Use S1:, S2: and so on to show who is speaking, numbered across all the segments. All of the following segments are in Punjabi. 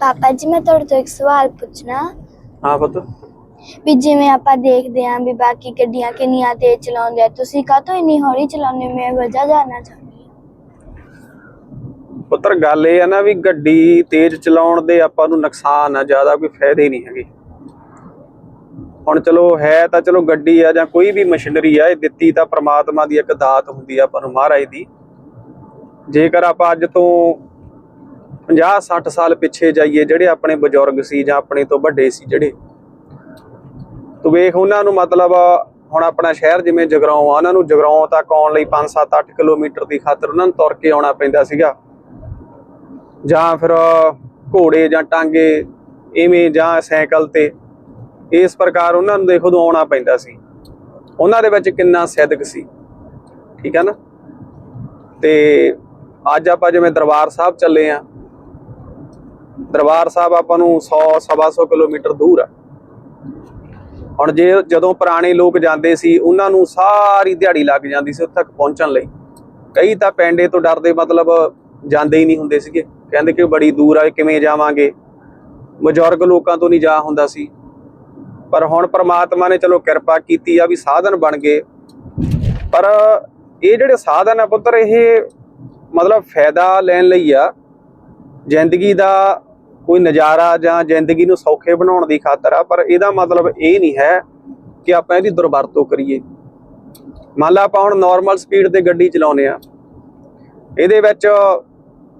S1: ਪਾਪਾ ਜੀ ਮੈਂ ਤੁਹਾਡੇ ਤੋਂ ਇੱਕ ਸਵਾਲ ਪੁੱਛਣਾ।
S2: ਹਾਂ ਪੁੱਤ।
S1: ਵੀ ਜਿਵੇਂ ਆਪਾਂ ਦੇਖਦੇ ਆਂ ਵੀ ਬਾਕੀ ਗੱਡੀਆਂ ਕਿੰਨੀਆਂ ਤੇਜ਼ ਚਲਾਉਂਦੇ ਆ ਤੁਸੀਂ ਕਾਹਤੋਂ ਇੰਨੀ ਹੌਲੀ ਚਲਾਉਂਦੇ ਹੋ? ਮੈਂ ਵਜ੍ਹਾ ਜਾਣਨਾ ਚਾਹੁੰਦੀ ਹਾਂ।
S2: ਪੁੱਤਰ ਗੱਲ ਇਹ ਆ ਨਾ ਵੀ ਗੱਡੀ ਤੇਜ਼ ਚਲਾਉਣ ਦੇ ਆਪਾਂ ਨੂੰ ਨੁਕਸਾਨ ਆ ਜ਼ਿਆਦਾ ਕੋਈ ਫਾਇਦੇ ਨਹੀਂ ਹੈਗੇ। ਹੁਣ ਚਲੋ ਹੈ ਤਾਂ ਚਲੋ ਗੱਡੀ ਆ ਜਾਂ ਕੋਈ ਵੀ ਮਸ਼ੀਨਰੀ ਆ ਇਹ ਦਿੱਤੀ ਤਾਂ ਪ੍ਰਮਾਤਮਾ ਦੀ ਇੱਕ ਦਾਤ ਹੁੰਦੀ ਆ ਆਪਾਂ ਨੂੰ ਮਹਾਰਾਜ ਦੀ। ਜੇਕਰ ਆਪਾਂ ਅੱਜ ਤੋਂ 50 60 ਸਾਲ ਪਿੱਛੇ ਜਾਈਏ, ਜਿਹੜੇ ਆਪਣੇ ਬਜ਼ੁਰਗ ਸੀ ਜਾਂ ਆਪਣੇ ਤੋਂ ਵੱਡੇ ਸੀ ਜਿਹੜੇ। ਤੂੰ ਵੇਖ, ਉਹਨਾਂ ਨੂੰ ਮਤਲਬ ਹੁਣ ਆਪਣਾ ਸ਼ਹਿਰ ਜਿਵੇਂ ਜਗਰਾਉਂ ਆ, ਉਹਨਾਂ ਨੂੰ ਜਗਰਾਉਂ ਤੱਕ ਆਉਣ ਲਈ 5 7 8 ਕਿਲੋਮੀਟਰ ਦੀ ਖਾਤਰ ਉਹਨਾਂ ਨੂੰ ਤੁਰ ਕੇ ਆਉਣਾ ਪੈਂਦਾ ਸੀਗਾ। ਜਾਂ ਫਿਰ ਘੋੜੇ ਜਾਂ ਟਾਂਗੇ, ਇਵੇਂ ਜਾਂ ਸਾਈਕਲ ਤੇ। ਇਸ ਪ੍ਰਕਾਰ ਉਹਨਾਂ ਨੂੰ ਦੇਖੋ ਆਉਣਾ ਪੈਂਦਾ ਸੀ। ਉਹਨਾਂ ਦੇ ਵਿੱਚ ਕਿੰਨਾ ਸੈਦਕ ਸੀ। ਠੀਕ ਹੈ ਨਾ? ਤੇ ਅੱਜ ਆਪਾਂ ਜਿਵੇਂ ਦਰਬਾਰ ਸਾਹਿਬ ਚੱਲੇ ਆ ਦਰਬਾਰ ਸਾਹਿਬ ਆਪਾਂ ਨੂੰ 100 ਸਵਾ ਸੌ ਕਿਲੋਮੀਟਰ ਦੂਰ ਆ। ਹੁਣ ਜੇ ਜਦੋਂ ਪੁਰਾਣੇ ਲੋਕ ਜਾਂਦੇ ਸੀ, ਉਹਨਾਂ ਨੂੰ ਸਾਰੀ ਦਿਹਾੜੀ ਲੱਗ ਜਾਂਦੀ ਸੀ ਉੱਥੇ ਤੱਕ ਪਹੁੰਚਣ ਲਈ। ਕਈ ਤਾਂ ਪੈਂਡੇ ਤੋਂ ਡਰਦੇ ਮਤਲਬ ਜਾਂਦੇ ਹੀ ਨਹੀਂ ਹੁੰਦੇ ਸੀਗੇ। ਕਹਿੰਦੇ ਕਿ ਬੜੀ ਦੂਰ ਆ ਕਿਵੇਂ ਜਾਵਾਂਗੇ? ਬਜ਼ੁਰਗ ਲੋਕਾਂ ਤੋਂ ਨਹੀਂ ਜਾ ਹੁੰਦਾ ਸੀ। ਪਰ ਹੁਣ ਪ੍ਰਮਾਤਮਾ ਨੇ ਚਲੋ ਕਿਰਪਾ ਕੀਤੀ ਆ ਵੀ ਸਾਧਨ ਬਣ ਗਏ। ਪਰ ਇਹ ਜਿਹੜੇ ਸਾਧਨ ਆ ਪੁੱਤਰ, ਇਹ ਮਤਲਬ ਫਾਇਦਾ ਲੈਣ ਲਈ ਆ। ਜ਼ਿੰਦਗੀ ਦਾ ਕੋਈ ਨਜ਼ਾਰਾ ਜਾਂ ਜ਼ਿੰਦਗੀ ਨੂੰ ਸੌਖੇ ਬਣਾਉਣ ਦੀ ਖਾਤਰ ਆ, ਪਰ ਇਹਦਾ ਮਤਲਬ ਇਹ ਨਹੀਂ ਹੈ ਕਿ ਆਪਾਂ ਇਹਦੀ ਦੁਰਵਰਤੋਂ ਕਰੀਏ। ਮੰਨ ਲਾ ਆਪਾਂ ਹੁਣ ਨਾਰਮਲ ਸਪੀਡ ਤੇ ਗੱਡੀ ਚਲਾਉਂਦੇ ਆ ਇਹਦੇ ਵਿੱਚ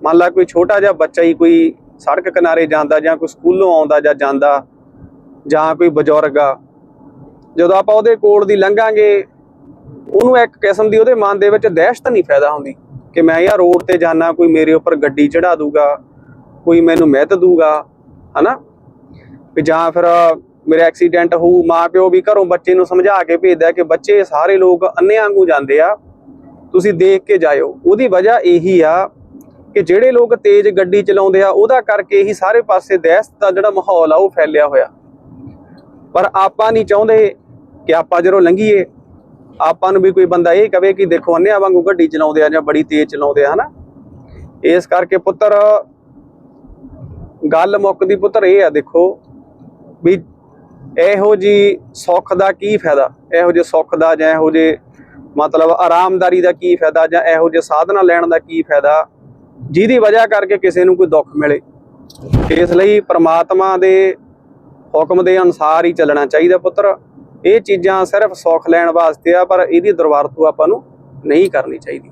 S2: ਮੰਨ ਲਾ ਕੋਈ ਛੋਟਾ ਜਿਹਾ ਬੱਚਾ ਹੀ ਕੋਈ ਸੜਕ ਕਿਨਾਰੇ ਜਾਂਦਾ ਜਾਂ ਕੋਈ ਸਕੂਲੋਂ ਆਉਂਦਾ ਜਾਂ ਜਾਂਦਾ ਜਾਂ ਕੋਈ ਬਜ਼ੁਰਗ ਆ, ਜਦੋਂ ਆਪਾਂ ਉਹਦੇ ਕੋਲ ਦੀ ਲੰਘਾਂਗੇ, ਉਹਨੂੰ ਇੱਕ ਕਿਸਮ ਦੀ ਉਹਦੇ ਮਨ ਦੇ ਵਿੱਚ ਦਹਿਸ਼ਤ ਨਹੀਂ ਫਾਇਦਾ ਹੁੰਦੀ ਕਿ ਮੈਂ ਯਾਰ ਰੋਡ ਤੇ ਜਾਣਾ ਕੋਈ ਮੇਰੇ ਉੱਪਰ ਗੱਡੀ ਚੜਾ ਦੂਗਾ। ਕੋਈ ਮੈਨੂੰ ਮਿੱਧ ਦੂਗਾ ਹਨਾ? ਵੀ ਜਾਂ ਫਿਰ ਮੇਰਾ ਐਕਸੀਡੈਂਟ ਹੋਊ ਮਾਂ ਪਿਓ ਵੀ ਘਰੋਂ ਬੱਚੇ ਨੂੰ ਸਮਝਾ ਕੇ ਭੇਜਦਾ ਕਿ ਬੱਚੇ ਸਾਰੇ ਲੋਕ ਅੰਨ੍ਹੇ ਵਾਂਗੂ ਜਾਂਦੇ ਆ, ਤੁਸੀਂ ਦੇਖ ਕੇ ਜਾਇਓ। ਉਹਦੀ ਵਜ੍ਹਾ ਇਹੀ ਆ ਕਿ ਜਿਹੜੇ ਲੋਕ ਤੇਜ਼ ਗੱਡੀ ਚਲਾਉਂਦੇ ਆ, ਉਹਦਾ ਕਰਕੇ ਹੀ ਸਾਰੇ ਪਾਸੇ ਦਹਿਸ਼ਤ ਦਾ ਜਿਹੜਾ ਮਾਹੌਲ ਆ, ਉਹ ਫੈਲਿਆ ਹੋਇਆ। ਪਰ ਆਪਾਂ ਨਹੀਂ ਚਾਹੁੰਦੇ ਕਿ ਆਪਾਂ ਜਦੋਂ ਲੰਘੀਏ, ਆਪਾਂ ਨੂੰ ਵੀ ਕੋਈ ਬੰਦਾ ਇਹ ਕਵੇ ਕਿ ਦੇਖੋ ਅੰਨ੍ਹਿਆਂ ਵਾਂਗੂ ਗੱਡੀ ਚਲਾਉਂਦੇ ਆ ਜਾਂ ਬੜੀ ਤੇਜ਼ ਚਲਾਉਂਦੇ ਆ, ਹਨਾ? ਇਸ ਕਰਕੇ ਪੁੱਤਰ ਗੱਲ ਮੁੱਕਦੀ ਪੁੱਤਰ ਇਹ ਆ ਦੇਖੋ ਵੀ ਇਹੋ ਜੀ ਸੁੱਖ ਦਾ ਕੀ ਫਾਇਦਾ? ਇਹੋ ਜਿਹੇ ਸੁੱਖ ਦਾ ਜਾਂ ਇਹੋ ਜਿਹੇ ਮਤਲਬ ਆਰਾਮਦਾਰੀ ਦਾ ਕੀ ਫਾਇਦਾ ਜਾਂ ਇਹੋ ਜਿਹੇ ਸਾਧਨਾ ਲੈਣ ਦਾ ਕੀ ਫਾਇਦਾ? ਜਿਹਦੀ ਵਜ੍ਹਾ ਕਰਕੇ ਕਿਸੇ ਨੂੰ ਕੋਈ ਦੁੱਖ ਮਿਲੇ। ਇਸ ਲਈ ਪ੍ਰਮਾਤਮਾ ਦੇ ਹੁਕਮ ਦੇ ਅਨੁਸਾਰ ਹੀ ਚੱਲਣਾ ਚਾਹੀਦਾ ਪੁੱਤਰ। ਇਹ ਚੀਜ਼ਾਂ ਸਿਰਫ ਸੁੱਖ ਲੈਣ ਵਾਸਤੇ ਆ, ਪਰ ਇਹਦੀ ਦੁਰਵਰਤੋਂ ਆਪਾਂ ਨੂੰ ਨਹੀਂ ਕਰਨੀ ਚਾਹੀਦੀ।